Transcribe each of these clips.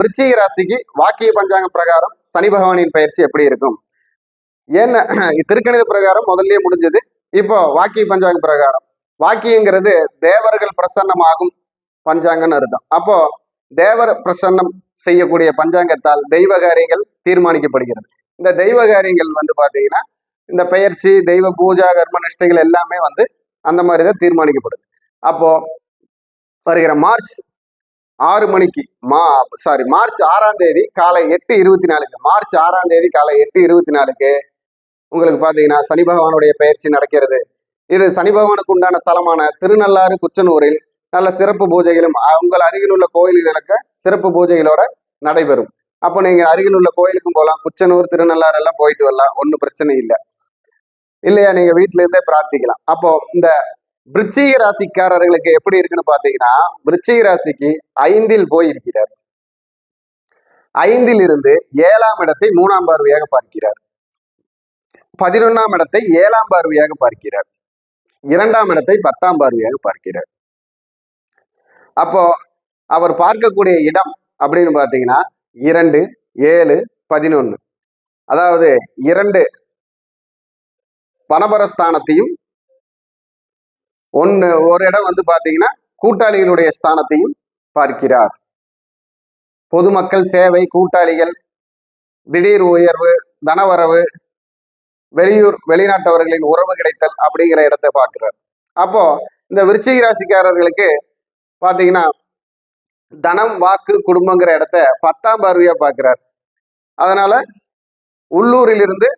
விருச்சிக ராசிக்கு வாக்கிய பஞ்சாங்க பிரகாரம் சனி பகவானின் பயிற்சி எப்படி இருக்கும்? ஏன்னா திருக்கணித பிரகாரம் முதல்லயே முடிஞ்சது. இப்போ வாக்கிய பஞ்சாங்க பிரகாரம். வாக்கியங்கிறது தேவர்கள் பிரசன்னமாகும் பஞ்சாங்கன்னு அர்த்தம். அப்போ தேவர் பிரசன்னம் செய்யக்கூடிய பஞ்சாங்கத்தால் தெய்வ காரியங்கள் தீர்மானிக்கப்படுகிறது. இந்த தெய்வ காரியங்கள் வந்து பார்த்தீங்கன்னா இந்த பெயர்ச்சி தெய்வ பூஜா கர்ம நிஷ்டைகள் எல்லாமே வந்து அந்த மாதிரி தான் தீர்மானிக்கப்படுது. அப்போ வருகிற மார்ச் ஆறு மணிக்கு மா சாரி மார்ச் ஆறாம் தேதி காலை எட்டு இருபத்தி நாலுக்கு மார்ச் ஆறாம் தேதி காலை எட்டு இருபத்தி நாலுக்கு உங்களுக்கு பார்த்தீங்கன்னா சனி பகவானுடைய பயிற்சி நடக்கிறது. இது சனி பகவானுக்கு உண்டான ஸ்தலமான திருநள்ளாறு குச்சனூரில் நல்ல சிறப்பு பூஜைகளும் உங்கள் அருகில் உள்ள கோயில்களுக்கு சிறப்பு பூஜைகளோட நடைபெறும். அப்போ நீங்க அருகில் உள்ள கோயிலுக்கும் போகலாம் குச்சனூர் திருநள்ளாறு எல்லாம் போயிட்டு வரலாம் ஒன்றும் பிரச்சனை இல்லை. இல்லையா நீங்க வீட்டுல இருந்தே பிரார்த்திக்கலாம். அப்போ இந்த விருச்சிக ராசிக்காரர்களுக்கு எப்படி இருக்குன்னு பாத்தீங்கன்னா விருச்சிக ராசிக்கு ஐந்தில் போயிருக்கிறார். ஐந்தில் இருந்து ஏழாம் இடத்தை மூணாம் பார்வையாக பார்க்கிறார். பதினொன்னாம் இடத்தை ஏழாம் பார்வையாக பார்க்கிறார். இரண்டாம் இடத்தை பத்தாம் பார்வையாக பார்க்கிறார். அப்போ அவர் பார்க்கக்கூடிய இடம் அப்படின்னு பார்த்தீங்கன்னா இரண்டு ஏழு பதினொன்னு. அதாவது இரண்டு பணபரஸ்தானத்தையும் ஒன்று ஒரு இடம் வந்து பார்த்தீங்கன்னா கூட்டாளிகளுடைய ஸ்தானத்தையும் பார்க்கிறார். பொதுமக்கள் சேவை கூட்டாளிகள் திடீர் உயர்வு தனவரவு வெளியூர் வெளிநாட்டவர்களின் உறவு கிடைத்தல் அப்படிங்கிற இடத்தை பார்க்கிறார். அப்போ இந்த விருச்சிக ராசிக்காரர்களுக்கு பார்த்தீங்கன்னா தனம் வாக்கு குடும்பங்கிற இடத்த பத்தாம் பார்வையா பார்க்கிறார். அதனால உள்ளூரிலிருந்து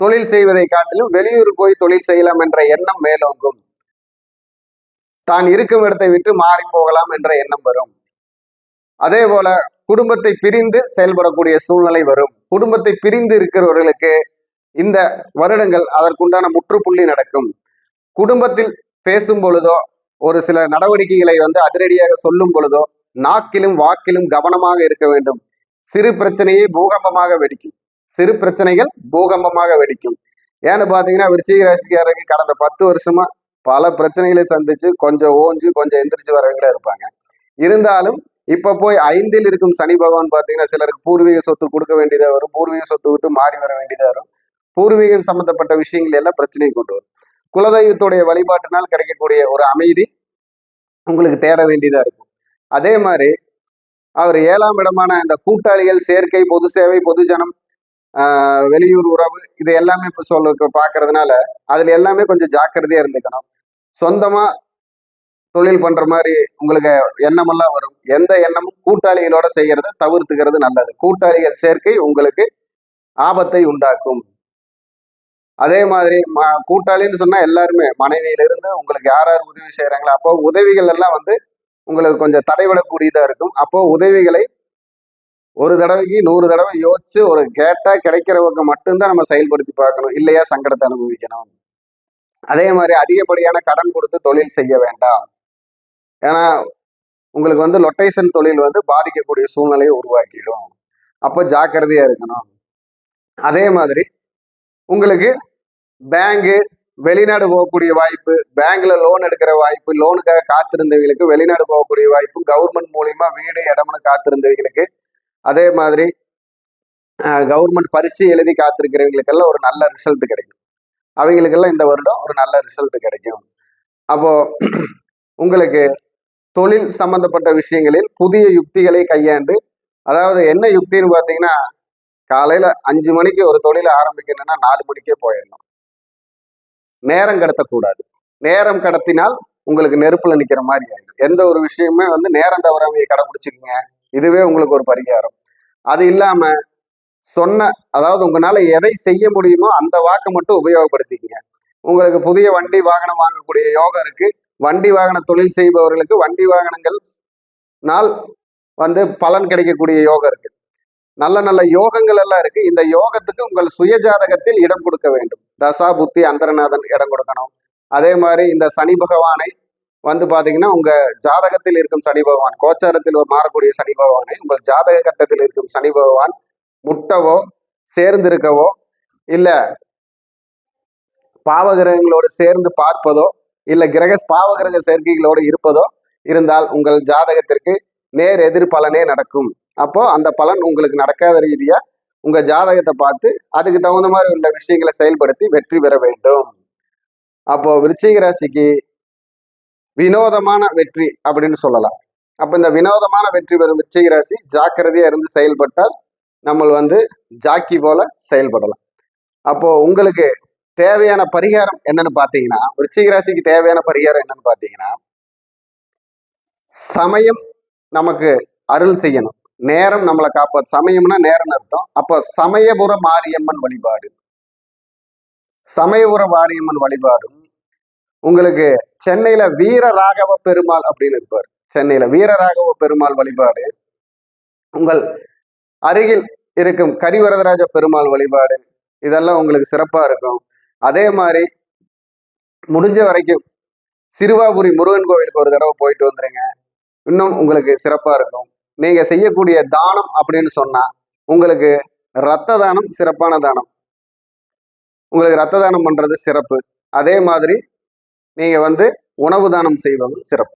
தொழில் செய்வதை காட்டிலும் வெளியூர் போய் தொழில் செய்யலாம் என்ற எண்ணம் மேலோங்கும். தான் இருக்கும் இடத்தை விட்டு மாறி போகலாம் என்ற எண்ணம் வரும். அதே போல குடும்பத்தை பிரிந்து செயல்படக்கூடிய சூழ்நிலை வரும். குடும்பத்தை பிரிந்து இருக்கிறவர்களுக்கு இந்த வருடங்கள் அதற்குண்டான முற்றுப்புள்ளி நடக்கும். குடும்பத்தில் பேசும் பொழுதோ ஒரு சில நடவடிக்கைகளை வந்து அதிரடியாக சொல்லும் பொழுதோ நாக்கிலும் வாக்கிலும் கவனமாக இருக்க வேண்டும். சிறு பிரச்சனையே பூகம்பமாக வெடிக்கும். சிறு பிரச்சனைகள் பூகம்பமாக வெடிக்கும். ஏன்னு பார்த்தீங்கன்னா விருச்சிக ராசிக்காரர்கள் கடந்த பத்து வருஷமா பல பிரச்சனைகளை சந்திச்சு கொஞ்சம் ஓஞ்சு கொஞ்சம் எந்திரிச்சு வரவங்களே இருப்பாங்க. இருந்தாலும் இப்ப போய் ஐந்தில் இருக்கும் சனி பகவான் பார்த்தீங்கன்னா சிலருக்கு பூர்வீக சொத்து கொடுக்க வேண்டியதாக வரும். பூர்வீக சொத்து விட்டு மாறி வர வேண்டியதாக வரும். பூர்வீகம் சம்பந்தப்பட்ட விஷயங்கள் எல்லாம் பிரச்சனையை கொண்டு வரும். குலதெய்வத்துடைய வழிபாட்டினால் கிடைக்கக்கூடிய ஒரு அமைதி உங்களுக்கு தேட வேண்டியதாக இருக்கும். அதே மாதிரி அவர் ஏழாம் இடமான இந்த கூட்டாளிகள் சேர்க்கை பொது சேவை பொதுஜனம் வெளியூர் உறவு இது எல்லாமே இப்போ சொல்ல பார்க்கறதுனால அதில் எல்லாமே கொஞ்சம் ஜாக்கிரதையாக இருந்துக்கணும். சொந்தமாக தொழில் பண்ணுற மாதிரி உங்களுக்கு எண்ணமெல்லாம் வரும். எந்த எண்ணமும் கூட்டாளிகளோட செய்கிறத தவிர்த்துக்கிறது நல்லது. கூட்டாளிகள் சேர்க்கை உங்களுக்கு ஆபத்தை உண்டாக்கும். அதே மாதிரி ம கூட்டாளின்னு சொன்னால் எல்லாருமே மனைவியிலிருந்து உங்களுக்கு யார் யார் உதவி செய்கிறாங்களோ அப்போ உதவிகள் எல்லாம் வந்து உங்களுக்கு கொஞ்சம் தடைபடக்கூடியதா இருக்கும். அப்போ உதவிகளை ஒரு தடவைக்கு நூறு தடவை யோசிச்சு ஒரு கேட்டா கிடைக்கிறவங்க மட்டும்தான் நம்ம செயல்படுத்தி பார்க்கணும். இல்லையா? சங்கடத்தை அனுபவிக்கணும். அதே மாதிரி அதிகப்படியான கடன் கொடுத்து தொழில் செய்ய வேண்டாம். ஏன்னா உங்களுக்கு வந்து லொட்டேஷன் தொழில் வந்து பாதிக்கக்கூடிய சூழ்நிலையை உருவாக்கிடும். அப்போ ஜாக்கிரதையா இருக்கணும். அதே மாதிரி உங்களுக்கு பேங்கு வெளிநாடு போகக்கூடிய வாய்ப்பு பேங்க்ல லோன் எடுக்கிற வாய்ப்பு லோனுக்காக காத்திருந்தவங்களுக்கு வெளிநாடு போகக்கூடிய வாய்ப்பு கவர்மெண்ட் மூலியமா வீடு இடம்னு காத்திருந்தவங்களுக்கு அதே மாதிரி கவர்மெண்ட் பரீட்சை எழுதி காத்திருக்கிறவங்களுக்கெல்லாம் ஒரு நல்ல ரிசல்ட் கிடைக்கும். அவங்களுக்கெல்லாம் இந்த வருடம் ஒரு நல்ல ரிசல்ட் கிடைக்கும். அப்போ உங்களுக்கு தொழில் சம்பந்தப்பட்ட விஷயங்களில் புதிய யுக்திகளை கையாண்டு அதாவது என்ன யுக்தின்னு பார்த்தீங்கன்னா காலையில அஞ்சு மணிக்கு ஒரு தொழிலை ஆரம்பிக்கணும்னா நாலு மணிக்கே போயிடணும். நேரம் கடத்தக்கூடாது. நேரம் கடத்தினால் உங்களுக்கு நெருப்புல நிக்கிற மாதிரி ஆயிடும். எந்த ஒரு விஷயமே வந்து நேரம் தவறாமையை கடைபிடிச்சிக்கங்க இதுவே உங்களுக்கு ஒரு பரிகாரம். அது இல்லாம சொன்ன அதாவது உங்களால எதை செய்ய முடியுமோ அந்த வாக்கை மட்டும் உபயோகப்படுத்திக்கங்க. உங்களுக்கு புதிய வண்டி வாகனம் வாங்கக்கூடிய யோகம் இருக்கு. வண்டி வாகன தொழில் செய்பவர்களுக்கு வண்டி வாகனங்கள் நாள் வந்து பலன் கிடைக்கக்கூடிய யோகம் இருக்கு. நல்ல நல்ல யோகங்கள் எல்லாம் இருக்கு. இந்த யோகத்துக்கு உங்கள் சுய ஜாதகத்தில் இடம் கொடுக்க வேண்டும். தசா புத்தி அந்தரநாதன் இடம் கொடுக்கணும். அதே மாதிரி இந்த சனி பகவானை வந்து பார்த்தீங்கன்னா உங்கள் ஜாதகத்தில் இருக்கும் சனி பகவான் கோச்சாரத்தில் மாறக்கூடிய சனி பகவானை உங்கள் ஜாதக கட்டத்தில் இருக்கும் சனி பகவான் முட்டவோ சேர்ந்திருக்கவோ இல்லை பாவகிரகங்களோடு சேர்ந்து பார்ப்பதோ இல்லை கிரக பாவகிரக சேர்க்கைகளோடு இருப்பதோ இருந்தால் உங்கள் ஜாதகத்திற்கு நேர் எதிர் பலனே நடக்கும். அப்போ அந்த பலன் உங்களுக்கு நடக்காத ரீதியா உங்க ஜாதகத்தை பார்த்து அதுக்கு தகுந்த மாதிரி உள்ள விஷயங்களை செயல்படுத்தி வெற்றி பெற வேண்டும். அப்போ விருச்சிக ராசிக்கு வினோதமான வெற்றி அப்படின்னு சொல்லலாம். அப்போ இந்த வினோதமான வெற்றி பெறும் விச்சை ராசி ஜாக்கிரதையா இருந்து செயல்பட்டால் நம்ம வந்து ஜாக்கி போல செயல்படலாம். அப்போ உங்களுக்கு தேவையான பரிகாரம் என்னன்னு பார்த்தீங்கன்னா விருச்சிக ராசிக்கு தேவையான பரிகாரம் என்னன்னு பார்த்தீங்கன்னா சமயம் நமக்கு அருள் செய்யணும். நேரம் நம்மளை காப்பாத்து சமயம்னா நேரம் அர்த்தம். அப்போ சமயபுர மாரியம்மன் வழிபாடு. சமயபுர மாரியம்மன் வழிபாடும் உங்களுக்கு சென்னையில வீர ராகவ பெருமாள் அப்படின்னு இருப்பார். சென்னையில வீர ராகவ பெருமாள் வழிபாடு. உங்கள் அருகில் இருக்கும் கரிவரதராஜ பெருமாள் வழிபாடு. இதெல்லாம் உங்களுக்கு சிறப்பா இருக்கும். அதே மாதிரி முடிஞ்ச வரைக்கும் சிறுவாபுரி முருகன் கோவிலுக்கு ஒரு தடவை போயிட்டு வந்துருங்க. இன்னும் உங்களுக்கு சிறப்பா இருக்கும். நீங்க செய்யக்கூடிய தானம் அப்படின்னு சொன்னா உங்களுக்கு ரத்த தானம் சிறப்பான தானம். உங்களுக்கு ரத்த தானம் பண்றது சிறப்பு. அதே மாதிரி நீங்க வந்து உணவு தானம் செய்வதும் சிறப்பு.